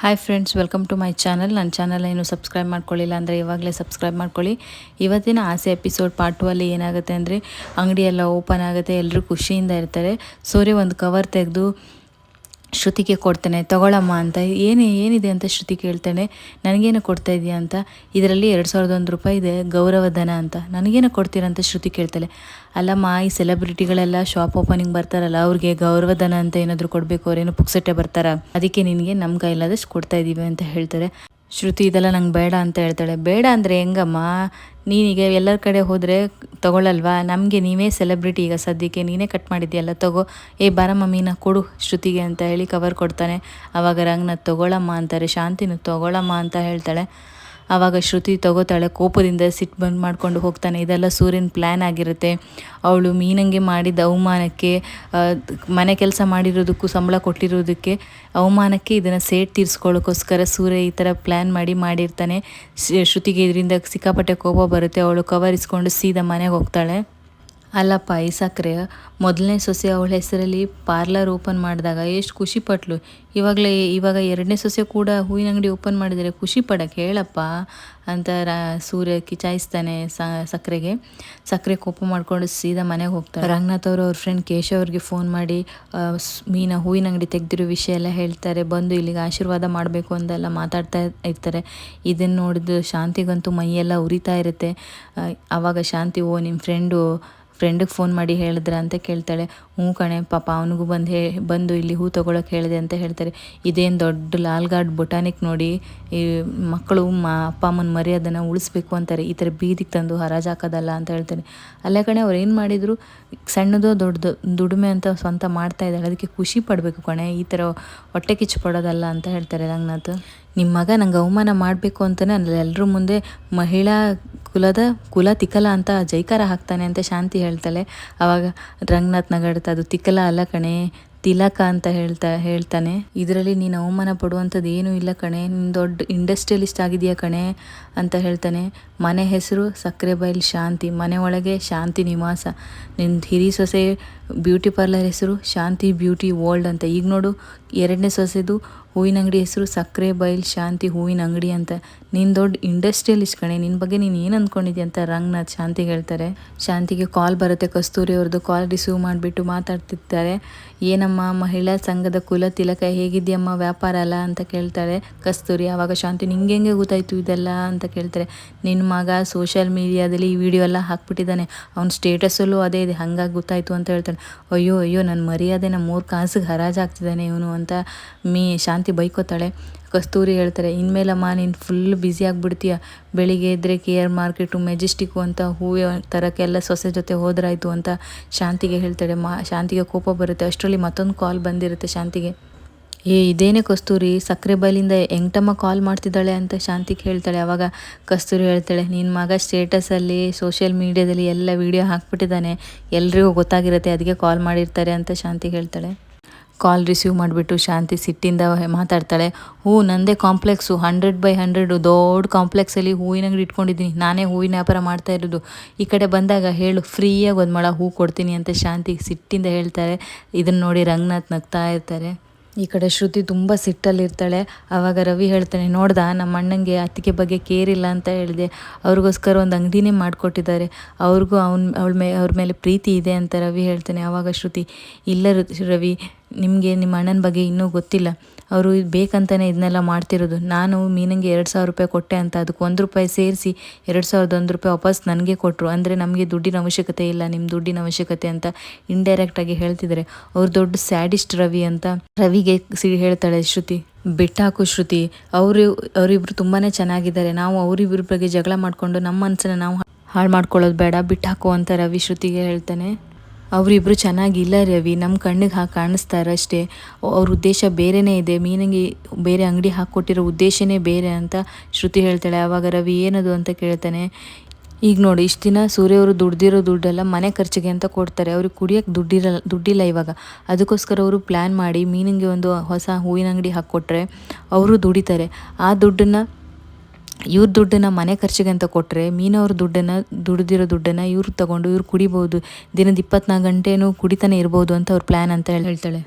Hi friends welcome to my channel ನನ್ನ channel ಏನು subscribe ಮಾಡ್ಕೊಳ್ಳಿಲ್ಲ ಅಂದರೆ ಇವಾಗಲೇ ಸಬ್ಸ್ಕ್ರೈಬ್ ಮಾಡ್ಕೊಳ್ಳಿ. ಇವತ್ತಿನ ಆಸೆ ಎಪಿಸೋಡ್ ಪಾರ್ಟ್ ಟು ಅಲ್ಲಿ ಏನಾಗುತ್ತೆ ಅಂದರೆ ಅಂಗಡಿ ಎಲ್ಲ ಓಪನ್ ಆಗುತ್ತೆ ಎಲ್ಲರೂ ಖುಷಿಯಿಂದ ಇರ್ತಾರೆ. ಸೂರ್ಯ ಒಂದು ಕವರ್ ತೆಗೆದು ಶ್ರುತಿಗೆ ಕೊಡ್ತೇನೆ, ತಗೊಳಮ್ಮ ಅಂತ, ಏನು, ಏನಿದೆ ಅಂತ ಶ್ರುತಿ ಕೇಳ್ತೇನೆ ನನಗೇನು ಕೊಡ್ತಾ ಇದೆಯಾ ಅಂತ? ಇದರಲ್ಲಿ ಎರಡು ಸಾವಿರದ ಒಂದು ರೂಪಾಯಿ ಇದೆ, ಗೌರವಧನ ಅಂತ. ನನಗೇನು ಕೊಡ್ತೀರಂತ ಶ್ರುತಿ ಕೇಳ್ತಾಳೆ. ಅಲ್ಲಮ್ಮ, ಈ ಸೆಲೆಬ್ರಿಟಿಗಳೆಲ್ಲ ಶಾಪ್ ಓಪನಿಂಗ್ ಬರ್ತಾರಲ್ಲ, ಅವ್ರಿಗೆ ಗೌರವಧನ ಅಂತ ಏನಾದರೂ ಕೊಡಬೇಕು, ಅವ್ರೇನು ಪುಕ್ಸಟ್ಟೆ ಬರ್ತಾರ? ಅದಕ್ಕೆ ನಿನಗೆ ನಮ್ಮ ಕೈಲಾದಷ್ಟು ಕೊಡ್ತಾ ಇದ್ದೀವಿ ಅಂತ ಹೇಳ್ತಾರೆ. ಶ್ರುತಿ, ಇದೆಲ್ಲ ನಂಗೆ ಬೇಡ ಅಂತ ಹೇಳ್ತಾಳೆ. ಬೇಡ ಅಂದರೆ ಹೆಂಗಮ್ಮ? ನೀನೀಗ ಎಲ್ಲರ ಕಡೆ ಹೋದರೆ ತಗೊಳ್ಳಲ್ವಾ ನಮಗೆ ನೀವೇ ಸೆಲೆಬ್ರಿಟಿ ಈಗ ಸದ್ಯಕ್ಕೆ ನೀನೇ ಕಟ್ ಮಾಡಿದ್ಯಲ್ಲ, ತಗೋ. ಏ, ಬಾರಮ್ಮ, ಮೀನ ಕೊಡು ಶ್ರುತಿಗೆ ಅಂತ ಹೇಳಿ ಕವರ್ ಕೊಡ್ತಾನೆ. ಆವಾಗ ರಂಗನ ತಗೊಳಮ್ಮ ಅಂತಾರೆ. ಶಾಂತಿನೂ ತಗೊಳಮ್ಮ ಅಂತ ಹೇಳ್ತಾಳೆ. ಆವಾಗ ಶ್ರುತಿ ತಗೋತಾಳೆ, ಕೋಪದಿಂದ ಸಿಟ್ಟು ಬಂದ್ ಮಾಡ್ಕೊಂಡು ಹೋಗ್ತಾನೆ. ಇದೆಲ್ಲ ಸೂರ್ಯನ ಪ್ಲ್ಯಾನ್ ಆಗಿರುತ್ತೆ. ಅವಳು ಮೀನಂಗೆ ಮಾಡಿದ ಅವಮಾನಕ್ಕೆ ಮನೆ ಕೆಲಸ ಮಾಡಿರೋದಕ್ಕೂ ಸಂಬಳ ಕೊಟ್ಟಿರೋದಕ್ಕೆ ಅವಮಾನಕ್ಕೆ ಇದನ್ನು ಸೇಟ್ ತೀರಿಸ್ಕೊಳ್ಳೋಕ್ಕೋಸ್ಕರ ಸೂರ್ಯ ಈ ಥರ ಪ್ಲ್ಯಾನ್ ಮಾಡಿ ಮಾಡಿರ್ತಾನೆ. ಶ್ರು- ಶ್ರುತಿಗೆ ಇದರಿಂದ ಸಿಕ್ಕಾಪಟ್ಟೆ ಕೋಪ ಬರುತ್ತೆ. ಅವಳು ಕವರ್ ಇಸ್ಕೊಂಡು ಸೀದಾ ಮನೆಗೆ ಹೋಗ್ತಾಳೆ. ಅಲ್ಲಪ್ಪ ಈ ಸಕ್ಕರೆ ಮೊದಲನೇ ಸೊಸೆ ಅವಳ ಹೆಸರಲ್ಲಿ ಪಾರ್ಲರ್ ಓಪನ್ ಮಾಡಿದಾಗ ಎಷ್ಟು ಖುಷಿ ಪಟ್ಲು. ಇವಾಗಲೇ, ಇವಾಗ ಎರಡನೇ ಸೊಸೆ ಕೂಡ ಹೂವಿನ ಅಂಗಡಿ ಓಪನ್ ಮಾಡಿದರೆ ಖುಷಿ ಪಡಕ್ಕೆ ಹೇಳಪ್ಪ ಅಂತ ಸೂರ್ಯ ಕಿಚಾಯಿಸ್ತಾನೆ ಸಕ್ಕರೆಗೆ ಸಕ್ಕರೆ ಕೋಪ ಮಾಡಿಕೊಂಡು ಸೀದಾ ಮನೆಗೆ ಹೋಗ್ತಾರೆ ರಂಗನಾಥ್ ಅವರು ಅವ್ರ ಫ್ರೆಂಡ್ ಕೇಶವ್ ಅವ್ರಿಗೆ ಫೋನ್ ಮಾಡಿ ಮೀನ ಹೂವಿನ ಅಂಗಡಿ ತೆಗೆದಿರೋ ವಿಷಯ ಎಲ್ಲ ಹೇಳ್ತಾರೆ. ಬಂದು ಇಲ್ಲಿಗೆ ಆಶೀರ್ವಾದ ಮಾಡಬೇಕು ಅಂತೆಲ್ಲ ಮಾತಾಡ್ತಾ ಇರ್ತಾರೆ. ಇದನ್ನು ನೋಡಿದ ಶಾಂತಿಗಂತೂ ಮೈಯೆಲ್ಲ ಉರಿತಾ ಇರುತ್ತೆ. ಆವಾಗ ಶಾಂತಿ, ಓ ನಿಮ್ಮ ಫ್ರೆಂಡು ಫ್ರೆಂಡಿಗೆ ಫೋನ್ ಮಾಡಿ ಹೇಳಿದ್ರ ಅಂತ ಕೇಳ್ತಾಳೆ. ಹ್ಞೂ ಕಣೆ, ಪಾಪ ಅವನಿಗೂ ಬಂದು ಹೇ, ಬಂದು ಇಲ್ಲಿ ಹೂ ತೊಗೊಳಕ್ಕೆ ಹೇಳಿದೆ ಅಂತ ಹೇಳ್ತಾರೆ. ಇದೇನು ದೊಡ್ಡ ಲಾಲ್ ಗಾರ್ಡ್ ಬೊಟಾನಿಕ್ ನೋಡಿ, ಈ ಮಕ್ಕಳು ಮಾ, ಅಪ್ಪ ಅಮ್ಮನ ಮರ್ಯಾದನ್ನು ಉಳಿಸ್ಬೇಕು ಅಂತಾರೆ. ಈ ಥರ ಬೀದಿಗೆ ತಂದು ಹರಾಜು ಹಾಕೋದಲ್ಲ ಅಂತ ಹೇಳ್ತಾರೆ ಅಲ್ಲೇ ಕಣೆ, ಅವ್ರು ಏನು ಮಾಡಿದ್ರು? ಸಣ್ಣದೋ ದೊಡ್ಡದು ದುಡಿಮೆ ಅಂತ ಸ್ವಂತ ಮಾಡ್ತಾ ಇದ್ದಾಳೆ. ಅದಕ್ಕೆ ಖುಷಿ ಪಡಬೇಕು ಕಣೆ. ಈ ಥರ ಹೊಟ್ಟೆ ಕಿಚ್ಚು ಪಡೋದಲ್ಲ ಅಂತ ಹೇಳ್ತಾರೆ ರಂಗನಾಥ್. ನಿಮ್ಮ ಮಗ ನಂಗೆ ಅವಮಾನ ಮಾಡಬೇಕು ಅಂತಲೇ ಎಲ್ಲರ ಮುಂದೆ ಮಹಿಳಾ ಕುಲದ ಕುಲ ತಿಕ್ಕಲ ಅಂತ ಜೈಕಾರ ಹಾಕ್ತಾನೆ ಅಂತ ಶಾಂತಿ ಹೇಳ್ತಾಳೆ. ಆವಾಗ ರಂಗನಾಥ್ ನಗಾಡ್ತಾ ಅದು ತಿಕ್ಕಲ ಅಲ್ಲ ಕಣೆ, ತಿಲಕ ಅಂತ ಹೇಳ್ತಾ, ಹೇಳ್ತಾನೆ. ಇದರಲ್ಲಿ ನೀನು ಅವಮಾನ ಪಡುವಂಥದ್ದು ಏನೂ ಇಲ್ಲ ಕಣೆ, ನೀನು ದೊಡ್ಡ ಇಂಡಸ್ಟ್ರಿಯಲಿಸ್ಟ್ ಆಗಿದೆಯಾ ಕಣೆ ಅಂತ ಹೇಳ್ತಾನೆ. ಮನೆ ಹೆಸರು ಸಕ್ಕರೆ ಬೈಲ್ ಶಾಂತಿ, ಮನೆ ಒಳಗೆ ಶಾಂತಿ ನಿವಾಸ. ನಿನ್ನ ಹಿರಿ ಸೊಸೆ ಬ್ಯೂಟಿ ಪಾರ್ಲರ್ ಹೆಸರು ಶಾಂತಿ ಬ್ಯೂಟಿ ವರ್ಲ್ಡ್ ಅಂತ. ಈಗ ನೋಡು, ಎರಡನೇ ಸೊಸೆದು ಹೂವಿನ ಅಂಗಡಿ ಹೆಸರು ಸಕ್ಕರೆ, ಬೈಲ್, ಶಾಂತಿ, ಹೂವಿನ ಅಂಗಡಿ ಅಂತ. ನೀನು ದೊಡ್ಡ ಇಂಡಸ್ಟ್ರಿಯಲಿಸ್ಟ್ ಕಣೆ ನಿನ್ನ ಬಗ್ಗೆ ನೀನು ಏನು ಅಂದ್ಕೊಂಡಿದ್ಯ ಅಂತ ರಂಗನಾಥ್ ಶಾಂತಿಗೆ ಹೇಳ್ತಾರೆ. ಶಾಂತಿಗೆ ಕಾಲ್ ಬರುತ್ತೆ, ಕಸ್ತೂರಿ ಅವ್ರದ್ದು ಕಾಲ್ ರಿಸೀವ್ ಮಾಡಿಬಿಟ್ಟು ಮಾತಾಡ್ತಿರ್ತಾರೆ. ಏನಮ್ಮ, ಮಹಿಳಾ ಸಂಘದ ಕುಲ ತಿಲಕ ಹೇಗಿದೆಯಮ್ಮ, ವ್ಯಾಪಾರ ಅಲ್ಲ ಅಂತ ಕೇಳ್ತಾರೆ ಕಸ್ತೂರಿ. ಆವಾಗ ಶಾಂತಿ, ನಿಂಗೆ ಹೆಂಗೆ ಗೊತ್ತಾಯ್ತು ಇದೆಲ್ಲ ಅಂತ ಕೇಳ್ತಾರೆ. ನಿನ್ನ ಮಗ ಸೋಷಿಯಲ್ ಮೀಡಿಯಾದಲ್ಲಿ ಈ ವಿಡಿಯೋ ಎಲ್ಲ ಹಾಕ್ಬಿಟ್ಟಿದ್ದಾನೆ. ಅವ್ನ ಸ್ಟೇಟಸಲ್ಲೂ ಅದೇ ಇದೆ, ಹಂಗಾಗಿ ಗೊತ್ತಾಯಿತು ಅಂತ ಅಯ್ಯೋ ಅಯ್ಯೋ ನನ್ನ ಮರ್ಯಾದೆನ ಮೂರು ಕಾಸಿಗೆ ಹರಾಜಾಗ್ತಿದ್ದಾನೆ ಇವನು ಅಂತ ಮೀ ಶಾಂತಿ ಬೈಕೋತಾಳೆ. ಕಸ್ತೂರಿ ಹೇಳ್ತಾರೆ, ಇನ್ಮೇಲಮ್ಮ, ನೀನು ಫುಲ್ ಬ್ಯುಸಿ ಆಗಿಬಿಡ್ತೀಯ. ಬೆಳಿಗ್ಗೆ ಎದ್ದರೆ ಕೆ ಆರ್ ಮಾರ್ಕೆಟು ಮೆಜೆಸ್ಟಿಕ್ಕು ಅಂತ ಹೂವು ತರೋಕ್ಕೆಲ್ಲ ಸೊಸೆ ಜೊತೆ ಹೋದ್ರಾಯ್ತು ಅಂತ ಶಾಂತಿಗೆ ಹೇಳ್ತಾಳೆ. ಮಾ, ಶಾಂತಿಗೆ ಕೋಪ ಬರುತ್ತೆ. ಅಷ್ಟರಲ್ಲಿ ಮತ್ತೊಂದು ಕಾಲ್ ಬಂದಿರುತ್ತೆ ಶಾಂತಿಗೆ. ಏ, ಇದೇನೇ ಕಸ್ತೂರಿ, ಸಕ್ಕರೆ ಬೈಲಿಂದ ಎಂಟಮ್ಮ ಕಾಲ್ ಮಾಡ್ತಿದ್ದಾಳೆ ಅಂತ ಶಾಂತಿಗೆ ಹೇಳ್ತಾಳೆ. ಅವಾಗ ಕಸ್ತೂರಿ ಹೇಳ್ತಾಳೆ ನಿನ್ನ ಮಗ ಸ್ಟೇಟಸಲ್ಲಿ ಸೋಷಿಯಲ್ ಮೀಡ್ಯಾದಲ್ಲಿ ಎಲ್ಲ ವೀಡಿಯೋ ಹಾಕ್ಬಿಟ್ಟಿದ್ದಾನೆ. ಎಲ್ರಿಗೂ ಗೊತ್ತಾಗಿರುತ್ತೆ ಅದಕ್ಕೆ ಕಾಲ್ ಮಾಡಿರ್ತಾರೆ ಅಂತ ಶಾಂತಿ ಹೇಳ್ತಾಳೆ. ಕಾಲ್ ರಿಸೀವ್ ಮಾಡಿಬಿಟ್ಟು ಶಾಂತಿ ಸಿಟ್ಟಿಂದ ಮಾತಾಡ್ತಾಳೆ. ಹೂ, ನಂದೇ ಕಾಂಪ್ಲೆಕ್ಸು ಹಂಡ್ರೆಡ್ ಬೈ ಹಂಡ್ರೆಡು ದೊಡ್ಡ ಕಾಂಪ್ಲೆಕ್ಸಲ್ಲಿ ಹೂವಿನ ಅಂಗಡಿ ಇಟ್ಕೊಂಡಿದ್ದೀನಿ. ನಾನೇ ಹೂವಿನ ವ್ಯಾಪಾರ ಮಾಡ್ತಾ ಇರೋದು. ಈ ಕಡೆ ಬಂದಾಗ ಹೇಳು ಫ್ರೀಯಾಗಿ ಒಂದು ಮೊಳ ಹೂ ಕೊಡ್ತೀನಿ ಅಂತ ಶಾಂತಿ ಸಿಟ್ಟಿಂದ ಹೇಳ್ತಾರೆ. ಇದನ್ನು ನೋಡಿ ರಂಗನಾಥ್ ನಗ್ತಾ ಇರ್ತಾರೆ. ಈ ಕಡೆ ಶ್ರುತಿ ತುಂಬ ಸಿಟ್ಟಲ್ಲಿರ್ತಾಳೆ. ಆವಾಗ ರವಿ ಹೇಳ್ತಾನೆ, ನೋಡ್ದ, ನಮ್ಮ ಅಣ್ಣಂಗೆ ಅತ್ತಿಗೆ ಬಗ್ಗೆ ಕೇರ್ ಇಲ್ಲ ಅಂತ ಹೇಳಿದೆ. ಅವ್ರಿಗೋಸ್ಕರ ಒಂದು ಅಂಗಡಿನೇ ಮಾಡಿಕೊಟ್ಟಿದ್ದಾರೆ. ಅವ್ರಿಗೂ ಅವ್ನ, ಅವಳ ಮೇ, ಅವ್ರ ಮೇಲೆ ಪ್ರೀತಿ ಇದೆ ಅಂತ ರವಿ ಹೇಳ್ತಾನೆ. ಆವಾಗ ಶ್ರುತಿ, ಇಲ್ಲ ರವಿ, ನಿಮಗೆ ನಿಮ್ಮ ಅಣ್ಣನ ಬಗ್ಗೆ ಇನ್ನೂ ಗೊತ್ತಿಲ್ಲ. ಅವರು ಬೇಕಂತಲೇ ಇದನ್ನೆಲ್ಲ ಮಾಡ್ತಿರೋದು. ನಾನು ಮೀನಂಗೆ ಎರಡು ಸಾವಿರ ರೂಪಾಯಿ ಕೊಟ್ಟೆ ಅಂತ ಅದಕ್ಕೆ ಒಂದು ರೂಪಾಯಿ ಸೇರಿಸಿ ಎರಡು ಸಾವಿರದ ಒಂದು ರೂಪಾಯಿ ವಾಪಸ್ ನನಗೆ ಕೊಟ್ಟರು ಅಂದರೆ ನಮಗೆ ದುಡ್ಡಿನ ಅವಶ್ಯಕತೆ ಇಲ್ಲ ನಿಮ್ಮ ದುಡ್ಡಿನ ಅವಶ್ಯಕತೆ ಅಂತ ಇಂಡೈರೆಕ್ಟಾಗಿ ಹೇಳ್ತಿದ್ದಾರೆ. ಅವ್ರು ದೊಡ್ಡ ಸ್ಯಾಡಿಸ್ಟ್ ರವಿ ಅಂತ ರವಿಗೆ ಸಿ ಹೇಳ್ತಾಳೆ ಶ್ರುತಿ, ಬಿಟ್ಟಾಕು ಶ್ರುತಿ, ಅವರು, ಅವರಿಬ್ರು ತುಂಬಾ ಚೆನ್ನಾಗಿದ್ದಾರೆ. ನಾವು ಅವರಿಬ್ಬರ ಬಗ್ಗೆ ಜಗಳ ಮಾಡಿಕೊಂಡು ನಮ್ಮ ಮನಸ್ಸನ್ನು ನಾವು ಹಾಳು ಮಾಡ್ಕೊಳ್ಳೋದು ಬೇಡ, ಬಿಟ್ಟಾಕು ಅಂತ ರವಿ ಶ್ರುತಿಗೆ ಹೇಳ್ತಾನೆ. ಅವರಿಬ್ರು ಚೆನ್ನಾಗಿಲ್ಲ ರವಿ. ನಮ್ಮ ಕಣ್ಣಿಗೆ ಹಾಕಿ ಕಾಣಿಸ್ತಾರೆ ಅಷ್ಟೇ. ಅವ್ರ ಉದ್ದೇಶ ಬೇರೆನೇ ಇದೆ. ಮೀನಿಗೆ ಬೇರೆ ಅಂಗಡಿ ಹಾಕ್ಕೊಟ್ಟಿರೋ ಉದ್ದೇಶನೇ ಬೇರೆ ಅಂತ ಶ್ರುತಿ ಹೇಳ್ತಾಳೆ. ಆವಾಗ ರವಿ ಏನದು ಅಂತ ಕೇಳ್ತಾನೆ. ಈಗ ನೋಡಿ, ಇಷ್ಟು ದಿನ ಸೂರ್ಯವರು ದುಡ್ದಿರೋ ದುಡ್ಡೆಲ್ಲ ಮನೆ ಖರ್ಚಿಗೆ ಅಂತ ಕೊಡ್ತಾರೆ. ಅವ್ರಿಗೆ ಕುಡಿಯೋಕ್ಕೆ ದುಡ್ಡಿರಲ್ಲ ದುಡ್ಡಿಲ್ಲ ಇವಾಗ. ಅದಕ್ಕೋಸ್ಕರ ಅವರು ಪ್ಲ್ಯಾನ್ ಮಾಡಿ ಮೀನಿಗೆ ಒಂದು ಹೊಸ ಹೂವಿನ ಅಂಗಡಿ ಹಾಕ್ಕೊಟ್ರೆ ಅವರು ದುಡಿತಾರೆ. ಆ ದುಡ್ಡನ್ನು ಇವ್ರ ದುಡ್ಡನ್ನು ಮನೆ ಖರ್ಚಿಗೆ ಅಂತ ಕೊಟ್ಟರೆ ಮೀನವ್ರ ದುಡ್ಡನ್ನು, ದುಡಿದಿರೋ ದುಡ್ಡನ್ನು ಇವ್ರು ತಗೊಂಡು ಇವ್ರು ಕುಡಿಬೋದು. ದಿನದ ಇಪ್ಪತ್ನಾಲ್ಕು ಗಂಟೆನೂ ಕುಡಿತಾನೆ ಇರ್ಬೋದು ಅಂತ ಅವ್ರ ಪ್ಲ್ಯಾನ್ ಅಂತ ಹೇಳಿ, ಹೇಳ್ತಾಳೆ.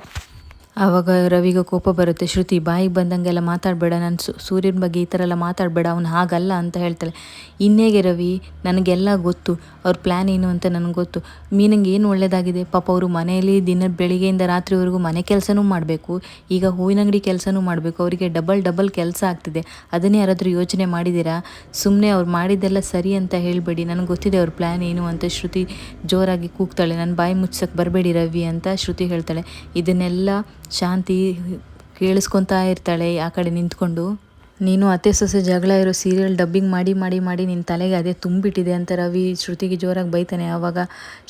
ಆವಾಗ ರವಿಗೆ ಕೋಪ ಬರುತ್ತೆ, ಶ್ರುತಿ, ಬಾಯಿಗೆ ಬಂದಂಗೆಲ್ಲ ಮಾತಾಡಬೇಡ, ನಾನು ಸೂರ್ಯನ ಬಗ್ಗೆ ಈ ಥರ ಎಲ್ಲ ಮಾತಾಡಬೇಡ, ಅವ್ನು ಹಾಗಲ್ಲ ಅಂತ ಹೇಳ್ತಾಳೆ. ಇನ್ನೇಗೆ ರವಿ, ನನಗೆಲ್ಲ ಗೊತ್ತು, ಅವ್ರ ಪ್ಲ್ಯಾನ್ ಏನು ಅಂತ ನನಗೆ ಗೊತ್ತು. ಮೀನಂಗೆ ಏನು ಒಳ್ಳೆಯದಾಗಿದೆ ಪಾಪ ಅವರು ಮನೆಯಲ್ಲಿ ದಿನ ಬೆಳಿಗ್ಗೆಯಿಂದ ರಾತ್ರಿವರೆಗೂ ಮನೆ ಕೆಲಸನೂ ಮಾಡಬೇಕು. ಈಗ ಹೂವಿನ ಅಂಗಡಿ ಕೆಲಸನೂ ಮಾಡಬೇಕು. ಅವರಿಗೆ ಡಬಲ್ ಡಬಲ್ ಕೆಲಸ ಆಗ್ತಿದೆ. ಅದನ್ನೇ ಯಾರಾದರೂ ಯೋಚನೆ ಮಾಡಿದ್ದೀರಾ? ಸುಮ್ಮನೆ ಅವ್ರು ಮಾಡಿದ್ದೆಲ್ಲ ಸರಿ ಅಂತ ಹೇಳಬೇಡಿ. ನನಗೆ ಗೊತ್ತಿದೆ ಅವ್ರ ಪ್ಲ್ಯಾನ್ ಏನು ಅಂತ. ಶ್ರುತಿ ಜೋರಾಗಿ ಕೂಗ್ತಾಳೆ. ನನ್ನ ಬಾಯಿ ಮುಚ್ಚಕ್ಕೆ ಬರಬೇಡಿ ರವಿ ಅಂತ ಶ್ರುತಿ ಹೇಳ್ತಾಳೆ. ಇದನ್ನೆಲ್ಲ ಶಾಂತಿ ಕೇಳಿಸ್ಕೊತಾ ಇರ್ತಾಳೆ ಆ ಕಡೆ ನಿಂತ್ಕೊಂಡು. ನೀನು ಅತ್ತೆ ಸೊಸೆ ಜಗಳ ಇರೋ ಸೀರಿಯಲ್ ಡಬ್ಬಿಂಗ್ ಮಾಡಿ ಮಾಡಿ ಮಾಡಿ ನಿನ್ನ ತಲೆಗೆ ಅದೇ ತುಂಬಿಟ್ಟಿದೆ ಅಂತ ರವಿ ಶ್ರುತಿಗೆ ಜೋರಾಗಿ ಬೈತಾನೆ. ಆವಾಗ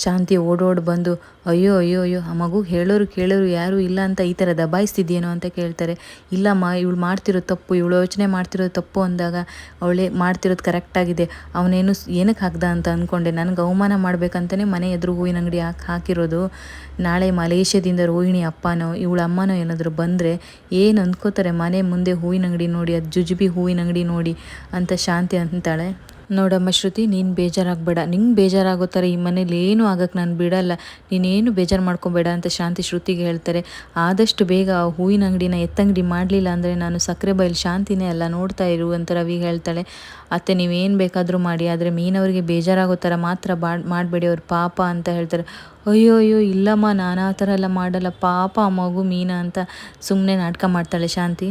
ಶಾಂತಿ ಓಡೋಡ್ ಬಂದು, ಅಯ್ಯೋ ಅಯ್ಯೋ ಅಯ್ಯೋ, ಆ ಮಗು ಹೇಳೋರು ಕೇಳೋರು ಯಾರೂ ಇಲ್ಲ ಅಂತ ಈ ಥರ ದಬಾಯಿಸ್ತಿದ್ಯೇನೋ ಅಂತ ಕೇಳ್ತಾರೆ. ಇಲ್ಲಮ್ಮ, ಇವಳು ಮಾಡ್ತಿರೋ ತಪ್ಪು, ಇವಳು ಯೋಚನೆ ಮಾಡ್ತಿರೋದು ತಪ್ಪು ಅಂದಾಗ ಅವಳೇ ಮಾಡ್ತಿರೋದು ಕರೆಕ್ಟಾಗಿದೆ ಅವನೇನು ಏನಕ್ಕೆ ಹಾಕ್ದ ಅಂತ ಅಂದ್ಕೊಂಡೆ ನನಗೆ ಅವಮಾನ ಮಾಡಬೇಕಂತಲೇ ಮನೆ ಎದುರು ಹೂವಿನ ಅಂಗಡಿ ಹಾಕಿ, ಹಾಕಿರೋದು. ನಾಳೆ ಮಲೇಷ್ಯಾದಿಂದ ರೋಹಿಣಿ ಅಪ್ಪನೋ, ಇವಳ ಅಮ್ಮನೋ ಏನಾದರೂ ಬಂದರೆ ಏನು ಅಂದ್ಕೋತಾರೆ ಮನೆ ಮುಂದೆ ಹೂವಿನ ಅಂಗಡಿ ನೋಡಿ ಅದು ಜುಜುಬಿ ಹೂವಿನ ಅಂಗಡಿ ನೋಡಿ ಅಂತ ಶಾಂತಿ ಅಂತಾಳೆ. ನೋಡಮ್ಮ ಶ್ರುತಿ, ನೀನು ಬೇಜಾರಾಗಬೇಡ. ನಿಂಗೆ ಬೇಜಾರಾಗೋ ಥರ ಈ ಮನೇಲಿ ಏನೂ ಆಗಕ್ಕೆ ನಾನು ಬಿಡಲ್ಲ. ನೀನೇನು ಬೇಜಾರು ಮಾಡ್ಕೊಬೇಡ ಅಂತ ಶಾಂತಿ ಶ್ರುತಿಗೆ ಹೇಳ್ತಾರೆ. ಆದಷ್ಟು ಬೇಗ ಆ ಹೂವಿನ ಅಂಗಡಿನ ಎತ್ತಂಗಡಿ ಮಾಡಲಿಲ್ಲ ಅಂದರೆ ನಾನು ಸಕ್ಕರೆ ಬೈಲ್ ಶಾಂತಿನೇ ಅಲ್ಲ, ನೋಡ್ತಾ ಇರು ಅಂತ ರವಿ ಹೇಳ್ತಾಳೆ. ಅತ್ತೆ, ನೀವೇನು ಬೇಕಾದರೂ ಮಾಡಿ, ಆದರೆ ಮೀನವರಿಗೆ ಬೇಜಾರಾಗೋ ಥರ ಮಾತ್ರ ಮಾಡಬೇಡಿ, ಅವ್ರ ಪಾಪ ಅಂತ ಹೇಳ್ತಾರೆ. ಅಯ್ಯೋ ಅಯ್ಯೋ, ಇಲ್ಲಮ್ಮ, ನಾನು ಆ ಥರ ಎಲ್ಲ ಮಾಡಲ್ಲ. ಪಾಪ ಮಗು ಮೀನಾ ಅಂತ ಸುಮ್ಮನೆ ನಾಟಕ ಮಾಡ್ತಾಳೆ ಶಾಂತಿ.